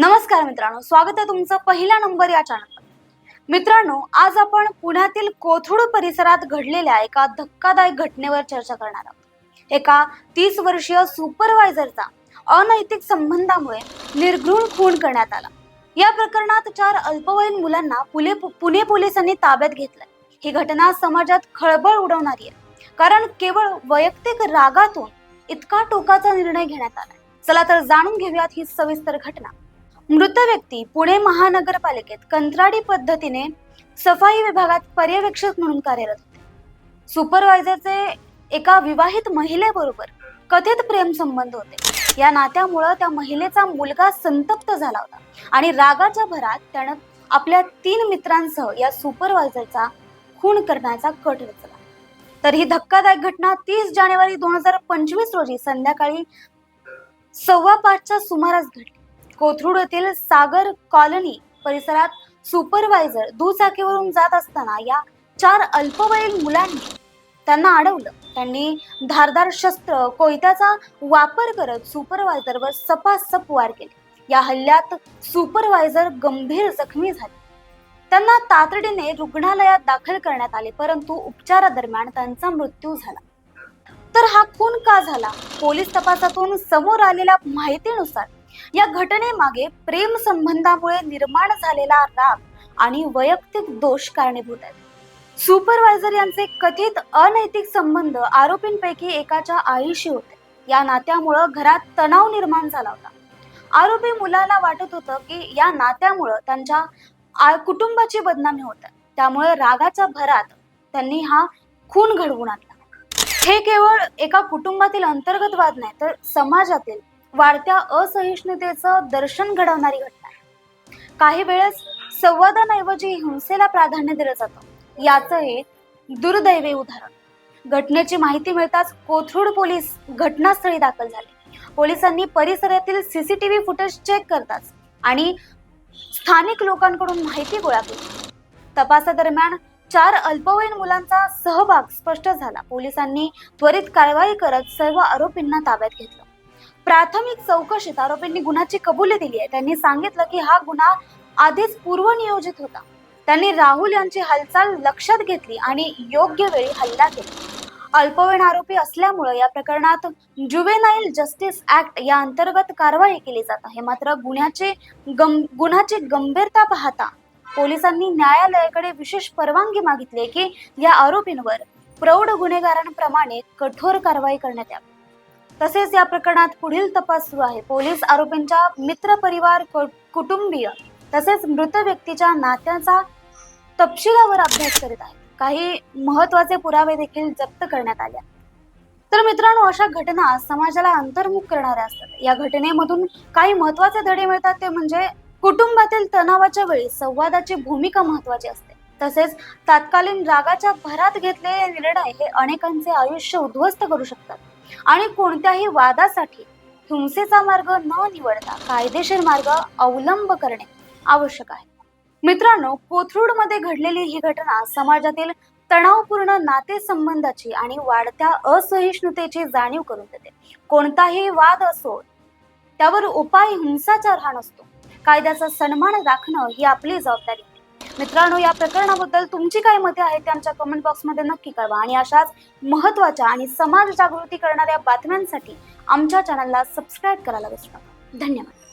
नमस्कार मित्रांनो स्वागत आहे तुमचं पहिला नंबर या चॅनल मित्रांनो आज आपण पुण्यातील कोथरूड परिसरात घडलेल्या एका धक्कादायक घटनेवर चर्चा करणार आहोत. एका तीस वर्षीय सुपरवायझरचा अनैतिक संबंधामुळे निर्घृण खून करण्यात आला. या प्रकरणात चार अल्पवयीन मुलांना पुले पुणे पोलिसांनी ताब्यात घेतलंय. ही घटना समाजात खळबळ उडवणारी आहे. कारण केवळ वैयक्तिक रागातून इतका टोकाचा निर्णय घेण्यात आला चला तर जाणून घेऊयात ही सविस्तर घटना. मृत व्यक्ती पुणे महानगरपालिकेत कंत्राटी पद्धतीने सफाई विभागात पर्यवेक्षक म्हणून कार्यरत होते. सुपरवायझरचे एका विवाहित महिलेबरोबर कथित प्रेमसंबंध होते. या नात्यामुळं त्या महिलेचा मुलगा संतप्त झाला होता आणि रागाच्या भरात त्यानं आपल्या तीन मित्रांसह या सुपरवायझरचा खून करण्याचा कट रचला. तर ही धक्कादायक घटना तीस जानेवारी दोन हजार पंचवीस रोजी संध्याकाळी सव्वा पाचच्या सुमारास घडली. कोथरूडतील सागर कॉलनी परिसरात सुपरवायझर दुचाकीवरून जात असताना या चार अल्पवयीन मुलांनी त्यांना अडवलं. त्यांनी धारदार शस्त्र कोयत्याचा वापर करत सुपरवायझरवर सपासप वार केले. या हल्ल्यात सुपरवायझर गंभीर जखमी झाले. त्यांना तातडीने रुग्णालयात दाखल करण्यात आले परंतु उपचारादरम्यान त्यांचा मृत्यू झाला. तर हा खून का झाला? पोलीस तपासातून समोर आलेल्या माहितीनुसार या घटनेमागे प्रेम संबंधामुळे निर्माण झालेला राग आणि वैयक्तिक दोष कारणीभूत आहेत. सुपरवायझर यांचे कथित अनैतिक संबंध आरोपींपैकी एकाच्या आईशी होते. या नात्यामुळं घरात तणाव निर्माण झाला होता. आरोपी मुलाला वाटत होतं की या नात्यामुळं त्यांच्या कुटुंबाची बदनामी होत त्यामुळे रागाच्या भरात त्यांनी हा खून घडवून आणला. हे केवळ एका कुटुंबातील अंतर्गत वाद नाही तर समाजातील वाढत्या असहिष्णुतेचं दर्शन घडवणारी घटना आहे. काही वेळेस संवादांऐवजी हिंसेला प्राधान्य दिलं जातं. याचं हे दुर्दैवी उदाहरण. घटनेची माहिती मिळताच कोथरूड पोलीस घटनास्थळी दाखल झाले. पोलिसांनी परिसरातील सीसीटीव्ही फुटेज चेक करताच आणि स्थानिक लोकांकडून माहिती गोळा केली. तपासादरम्यान चार अल्पवयीन मुलांचा सहभाग स्पष्ट झाला. पोलिसांनी त्वरित कारवाई करत सर्व आरोपींना ताब्यात घेतलं. प्राथमिक चौकशीत आरोपींनी गुन्ह्याची कबुली दिली आहे. त्यांनी सांगितलं की हा गुन्हा आधीच पूर्वनियोजित होता. त्यांनी राहुल यांची हालचाल लक्षात घेतली आणि योग्य वेळी हल्ला केला. अल्पवयीन आरोपी असल्यामुळे या प्रकरणात जुवेनाईल जस्टिस ऍक्ट या अंतर्गत कारवाई केली जात आहे. मात्र गुन्ह्याचे गं गुन्ह्याची गंभीरता पाहता पोलिसांनी न्यायालयाकडे विशेष परवानगी मागितली आहे की या आरोपींवर प्रौढ गुन्हेगारांप्रमाणे कठोर कारवाई करण्यात यावी. तसेच या प्रकरणात पुढील तपास सुरू आहे. पोलीस आरोपींच्या मित्र परिवार कुटुंबीय तसेच मृत व्यक्तीच्या नात्याचा तपशिलावर अभ्यास करीत आहेत. काही महत्त्वाचे पुरावे देखील जप्त करण्यात आले आहेत. तर मित्रांनो अशा घटना समाजाला अंतर्मुख करणाऱ्या असतात. या घटनेमधून काही महत्त्वाचे धडे मिळतात ते म्हणजे कुटुंबातील तणावाच्या वेळी संवादाची भूमिका महत्वाची असते. तसेच तात्कालीन रागाच्या भरात घेतलेले निर्णय हे अनेकांचे आयुष्य उद्ध्वस्त करू शकतात. आणि कोणत्याही वादासाठी हिंसेचा मार्ग न निवडता कायदेशीर मार्ग अवलंब करणे आवश्यक आहे. मित्रांनो कोथरूडमध्ये घडलेली ही घटना समाजातील तणावपूर्ण नातेसंबंधाची आणि वाढत्या असहिष्णुतेची जाणीव करून देते. कोणताही वाद असो त्यावर उपाय हिंसाचार हा नसतो. कायद्याचा सन्मान राखणं ही आपली जबाबदारी मित्रांनो या प्रकरणाबद्दल तुमची काय मते आहेत ते आमच्या कमेंट बॉक्समध्ये नक्की कळवा. आणि अशाच महत्त्वाच्या आणि समाज जागृती करणाऱ्या बातम्यांसाठी आमच्या चॅनलला सबस्क्राईब करायला विसरू नका. धन्यवाद.